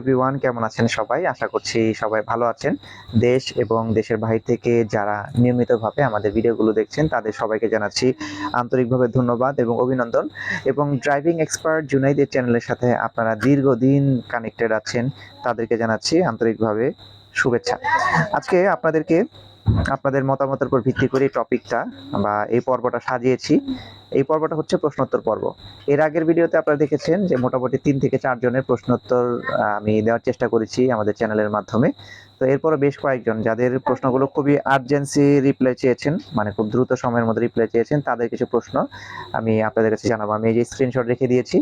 Everyone কেমন আছেন সবাই? আশা করছি সবাই ভালো আছেন। দেশ এবং দেশের বাহির থেকে যারা নিয়মিতভাবে আমাদের ভিডিওগুলো দেখছেন, তাদের সবাইকে জানাচ্ছি আন্তরিকভাবে ধন্যবাদ এবং অভিনন্দন। এবং ড্রাইভিং এক্সপার্ট জুনাইদের চ্যানেলের সাথে আপনারা দীর্ঘদিন কানেক্টেড আছেন, তাদেরকে জানাচ্ছি আন্তরিকভাবে শুভেচ্ছা। আজকে আপনাদেরকে আপনাদের মতামতের উপর ভিত্তি করে টপিকটা বা এই পর্বটা সাজিয়েছি। এই পর্বটা হচ্ছে প্রশ্নোত্তর পর্ব। এর আগের ভিডিওতে আপনারা দেখেছেন যে মোটামুটি তিন থেকে চার জনের প্রশ্নোত্তর আমি দেওয়ার চেষ্টা করেছি আমাদের চ্যানেলের মাধ্যমে। তো এরপরে বেশ কয়েকজন যাদের প্রশ্নগুলো খুবই আর্জেন্সি রিপ্লাই চেয়েছেন মানে খুব দ্রুত সময়ের মধ্যে রিপ্লাই চেয়েছেন, তাদের কিছু প্রশ্ন আমি আপনাদের কাছে জানাব। আমি এই যে স্ক্রিনশট রেখে দিয়েছি,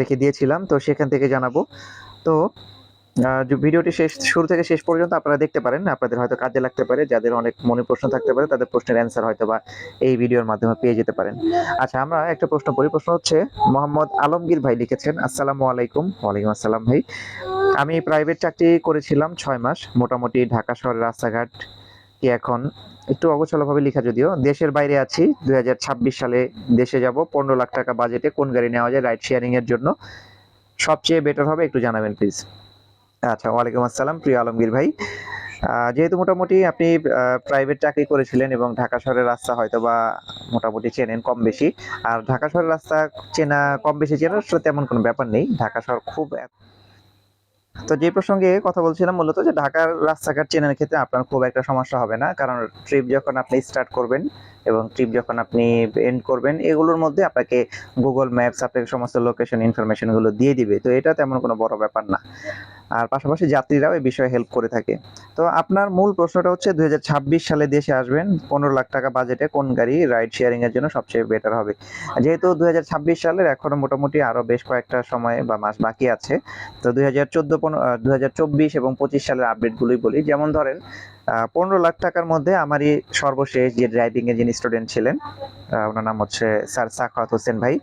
রেখে দিয়েছিলাম, তো সেখান থেকে জানাব। তো ভিডিওটি শেষ, শুরু থেকে শেষ পর্যন্ত আপনারা দেখতে পারেন, আপনাদের হয়তো কাজে লাগতে পারে, যাদের অনেক মনে প্রশ্ন থাকতে পারে, তাদের প্রশ্নের অ্যান্সার হয়তো বা এই ভিডিওর মাধ্যমে পেয়ে যেতে পারেন। আচ্ছা আমরা একটা প্রশ্ন পড়ি প্রশ্ন হচ্ছে, মোহাম্মদ আলমগীর ভাই লিখেছেন, আসসালামু আলাইকুম। ওয়ালাইকুম আসসালাম ভাই। আমি প্রাইভেট চাকরি করেছিলাম ছয় মাস, মোটামুটি ঢাকা শহরের রাস্তাঘাট কি এখন একটু অগোছালোভাবে লেখা যদিও। দেশের বাইরে আছি, দুই হাজার ছাব্বিশ সালে দেশে যাব, পনেরো লাখ টাকা বাজেটে কোন গাড়ি নেওয়া যায় রাইড শেয়ারিং এর জন্য। সবচেয়ে বেটার হবে, একটু জানাবেন প্লিজ আচ্ছা ওয়ালাইকুম আসসালাম প্রিয় আলমগীর ভাই। যেহেতু মোটামুটি আপনি প্রাইভেট চাকরি করেছিলেন এবং ঢাকা শহরের রাস্তা হয়তো বা মোটামুটি চেনেন কম বেশি। আর ঢাকা শহরের রাস্তা চেনা, কম বেশি চেনা আসলে তেমন কোনো ব্যাপার নেই। ঢাকা শহর খুব তো যে প্রসঙ্গে কথা বলছিলাম মূলত যে ঢাকার রাস্তাঘাট চেনার ক্ষেত্রে আপনার খুব একটা সমস্যা হবে না। কারণ ট্রিপ যখন আপনি স্টার্ট করবেন এবং ট্রিপ যখন আপনি এন্ড করবেন, এগুলোর মধ্যে আপনাকে গুগল ম্যাপস আপনাকে সমস্ত লোকেশন ইনফরমেশনগুলো দিয়ে দিবে। তো এটা তেমন কোনো বড় ব্যাপার না। আর পাশাপাশি যাত্রীরাও এই বিষয়ে হেল্প করে থাকে। তো আপনার মূল প্রশ্নটা হচ্ছে, দুই সালে দেশে আসবেন, পনেরো লাখ টাকা বাজেটে কোন গাড়ি রাইড শেয়ারিং এর জন্য সবচেয়ে বেটার হবে? যেহেতু দুই হাজার ছাব্বিশ সালের এখনও মোটামুটি আরও বেশ কয়েকটা সময় বা মাস বাকি আছে, তো দুই হাজার চোদ্দ চব্বিশ এবং পঁচিশ সালের আপডেটগুলোই বলি। যেমন ধরেন পনেরো লাখ টাকার মধ্যে আমারই সর্বশেষ যে ড্রাইভিং এর যিনি স্টুডেন্ট ছিলেন ওনার নাম হচ্ছে স্যার সাখাওয়াত হোসেন ভাই।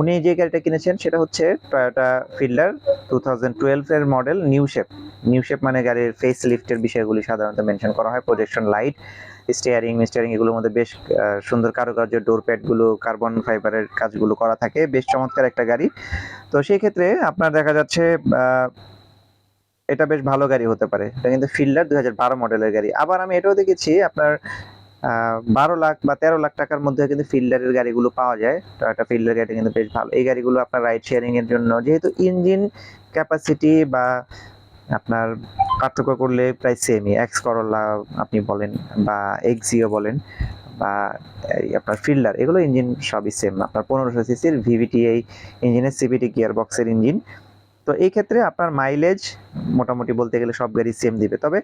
উনি যে গাড়িটা কিনেছেন সেটা হচ্ছে Toyota Fielder two thousand twelve এর model new shape new shape মানে গাড়ির ফেস লিফটের বিষয়গুলি সাধারণত মেনশন করা হয় প্রজেকশন লাইট স্টিয়ারিং মিস্টিয়ারিং এগুলোর মধ্যে বেশ সুন্দর কারুকার্য ডোরগুলো কার্বন ফাইবারের কাজগুলো করা থাকে, বেশ চমৎকার একটা গাড়ি। তো সেই ক্ষেত্রে আপনার দেখা যাচ্ছে এটা বেশ ভালো গাড়ি হতে পারে। এটা কিন্তু ফিল্ডার দুই হাজার বারো মডেলের গাড়ি। আবার আমি এটাও দেখেছি, আপনার বারো লাখ বা তেরো লাখ টাকার মধ্যে কিন্তু ফিল্ডারের গাড়িগুলো পাওয়া যায়। টয়োটা ফিল্ডার গাড়ি কিন্তু বেশ ভালো। এই গাড়িগুলো আপনার রাইড শেয়ারিং এর জন্য যেহেতু ইঞ্জিন ক্যাপাসিটি বা আপনার পার্থক্য করলে প্রায় সেমই এক্স করলা আপনি বলেন বা এক্সিও বলেন বা আপনার ফিল্ডার, এগুলো ইঞ্জিন সবই সেম আপনার পনেরোশো সিসির ভিভিটি এই ইঞ্জিনের সিভিটি গিয়ার বক্সের ইঞ্জিন তো এই ক্ষেত্রে আপনার মাইলেজ মোটামুটি বলতে গেলে সব গাড়ি সেম দিবে। তবে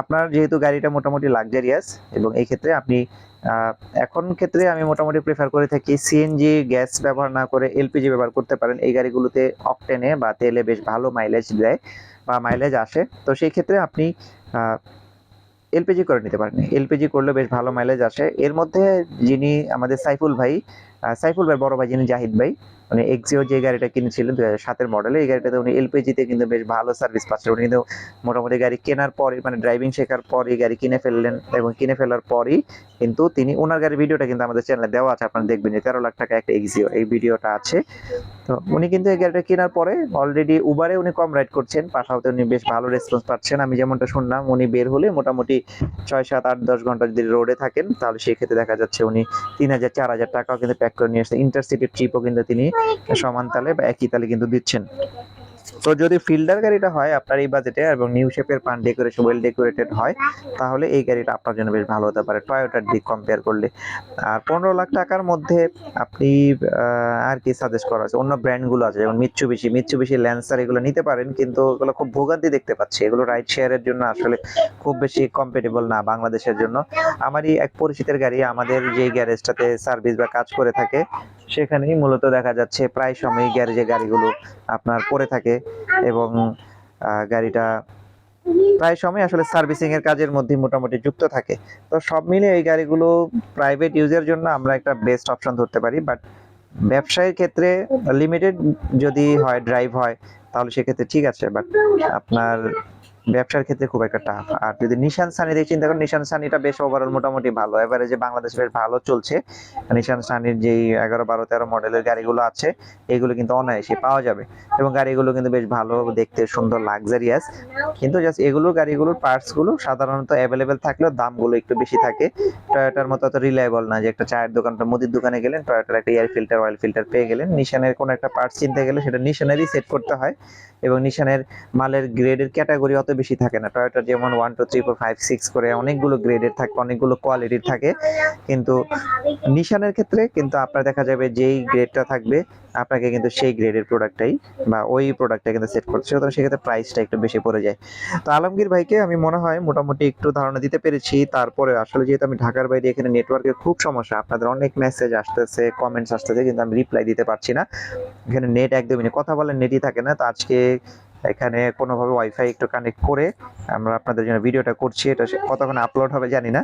আপনার যেহেতু গাড়িটা মোটামুটি লাক্সারিয়াস এবং এই ক্ষেত্রে আপনি এখন ক্ষেত্রে আমি মোটামুটি প্রেফার করে থাকি সিএনজি গ্যাস ব্যবহার না করে এলপিজি ব্যবহার করতে পারেন। এই গাড়িগুলোতে অকটেনে বা তেলে বেশ ভালো মাইলেজ দেয় বা মাইলেজ আসে। তো সেই ক্ষেত্রে আপনি এলপিজি করে নিতে পারেন। এলপিজি করলে বেশ ভালো মাইলেজ আসে। এর মধ্যে যিনি আমাদের সাইফুল ভাই সাইফুল ভাই, বড় ভাই যিনি জাহিদ ভাই মানে এক্সিও যে গাড়িটা কিনেছিলেন দুই হাজার সাতের মডেলে এই গাড়িটাতে উনি এলপিজিতে কিন্তু বেশ ভালো সার্ভিস পাচ্ছেন। উনি কিন্তু মোটামুটি গাড়ি কেনার পরে মানে ড্রাইভিং শেখার পর এই গাড়ি কিনে ফেললেন এবং কিনে ফেলার পরই কিন্তু তিনি ওনার গাড়ির ভিডিওটা কিন্তু আমাদের চ্যানেলে দেওয়া আছে, আপনারা দেখবেন যে তেরো লাখ টাকা একটা এক্সিও এই ভিডিওটা আছে। তো উনি কিন্তু এই গাড়িটা কেনার পরে অলরেডি উবারে উনি কম রাইড করছেন পাঠাওতে উনি বেশ ভালো রেসপন্স পাচ্ছেন। আমি যেমনটা শুনলাম, উনি বের হলে মোটামুটি ছয় সাত আট দশ ঘণ্টা যদি রোডে থাকেন, তাহলে সেই ক্ষেত্রে দেখা যাচ্ছে উনি তিন হাজার, চার হাজার টাকাও কিন্তু প্যাক করে নিয়ে আসছে ইন্টারসিটি ট্রিপও কিন্তু তিনি সমান তালে বা একই তালে কিন্তু দিচ্ছেন। তো যদি ফিল্ডার গাড়িটা হয় আপনার এই বাজেটে এবং নিউ শেপের পান ডেকোরেশন ওয়েল ডেকোরেটেড হয়, তাহলে এই গাড়িটা আপনার জন্য বেশ ভালো হতে পারে টয়োটার দিক কম্পেয়ার করলে। আর পনেরো লাখ টাকার মধ্যে আপনি আর কি সাজেস্ট করা আছে? অন্য ব্র্যান্ডগুলো আছে, যেমন মিচ্ছু বেশি মিচ্ছু বেশি ল্যান্সার এগুলো নিতে পারেন, কিন্তু এগুলো খুব ভোগান্তি দেখতে পাচ্ছি। এগুলো রাইড শেয়ারের জন্য আসলে খুব বেশি কম্পেটেবল না বাংলাদেশের জন্য। আমারই এক পরিচিতের গাড়ি, আমাদের যে গ্যারেজটাতে সার্ভিস বা কাজ করে থাকে সেখানেই মূলত দেখা যাচ্ছে প্রায় সময় গ্যারেজে গাড়িগুলো আপনার পড়ে থাকে এবং গাড়িটা প্রায় সময় আসলে সার্ভিসিং এর কাজের মধ্যে মোটামুটি যুক্ত থাকে। তো সব মিলে এই গাড়িগুলো প্রাইভেট ইউজের জন্য আমরা একটা বেস্ট অপশন ধরতে পারি বাট ব্যবসায়ের ক্ষেত্রে লিমিটেড যদি হয় ড্রাইভ হয়, তাহলে সেক্ষেত্রে ঠিক আছে বাট আপনার ব্যবসার ক্ষেত্রে খুব একটা টাফ আর যদি নিশান সানি দিয়ে চিন্তা করেন নিশান সানিটা বেশ ওভারঅল মোটামুটি ভালো। এভারেজে বাংলাদেশ বেশ ভালো চলছে। নিশান সানির যেই এগারো, বারো, তেরো মডেলের গাড়িগুলো আছে, এগুলো কিন্তু অনায়াসে পাওয়া যাবে। এবং গাড়িগুলো কিন্তু বেশ ভালো, দেখতে সুন্দর লাক্সারিয়াস কিন্তু জাস্ট এগুলো গাড়িগুলোর পার্টসগুলো সাধারণত অ্যাভেলেবেল থাকলেও দামগুলো একটু বেশি থাকে। টয়োটার মতো অত রিলায়েবল না যে একটা চায়ের দোকান বা মুদির দোকানে গেলেন টয়োটার একটা এয়ার ফিল্টার অয়েল ফিল্টার পেয়ে গেলেন। নিশানের কোনো একটা পার্টস কিনতে গেলে সেটা নিশানেরই সেট করতে হয়। এবং নিশানের মালের গ্রেডের ক্যাটাগরি অত বেশি থাকে না। টয়োটার যেমন one two three four five six করে অনেকগুলো গ্রেডের থাকে, অনেকগুলো কোয়ালিটির থাকে। কিন্তু নিশানের ক্ষেত্রে কিন্তু আপনার দেখা যাবে যেই গ্রেডটা থাকবে, আপনাকে কিন্তু সেই গ্রেডের প্রোডাক্টটাই বা ওই প্রোডাক্টটা কিন্তু সেট হবে। সুতরাং সেক্ষেত্রে প্রাইসটা একটু বেশি পড়ে যায়। তো আলমগীর ভাইকে আমি মনে হয় মোটামুটি একটু ধারণা দিতে পেরেছি। তারপরে আসলে যেহেতু আমি ঢাকার বাইরে এখানে নেটওয়ার্কের খুব সমস্যা, আপনাদের অনেক মেসেজ আসতেছে কমেন্টস আসতেছে, কিন্তু আমি রিপ্লাই দিতে পারছি না। এখানে নেট একদমই কথা বলার নেটই থাকে না। তো আজকে এখানে কোনোভাবে ওয়াইফাই একটু কানেক্ট করে আমরা আপনাদের জন্য ভিডিওটা করছি, এটা কতক্ষণ আপলোড হবে জানি না।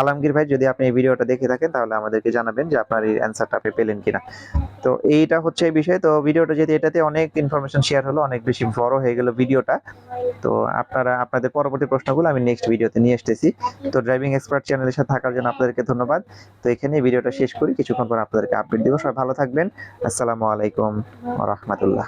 আলমগীর ভাই, যদি আপনি এই ভিডিওটা দেখে থাকেন, তাহলে আমাদেরকে জানাবেন যে আপনার এই অ্যান্সারটা আপনি পেলেন কিনা। তো এইটা হচ্ছে এই বিষয়। তো ভিডিওটা যেহেতু এটাতে অনেক ইনফরমেশন শেয়ার হলো, অনেক বেশি বড় হয়ে গেল ভিডিওটা, তো আপনারা আপনাদের পরবর্তী প্রশ্নগুলো আমি নেক্সট ভিডিওতে নিয়ে আসতেছি। তো ড্রাইভিং এক্সপার্ট চ্যানেলের সাথে থাকার জন্য আপনাদেরকে ধন্যবাদ। তো এখানে ভিডিওটা শেষ করি, কিছুক্ষণ পর আপনাদেরকে আপডেট দিব। সবাই ভালো থাকবেন। আসসালামু আলাইকুম রহমতুল্লাহ।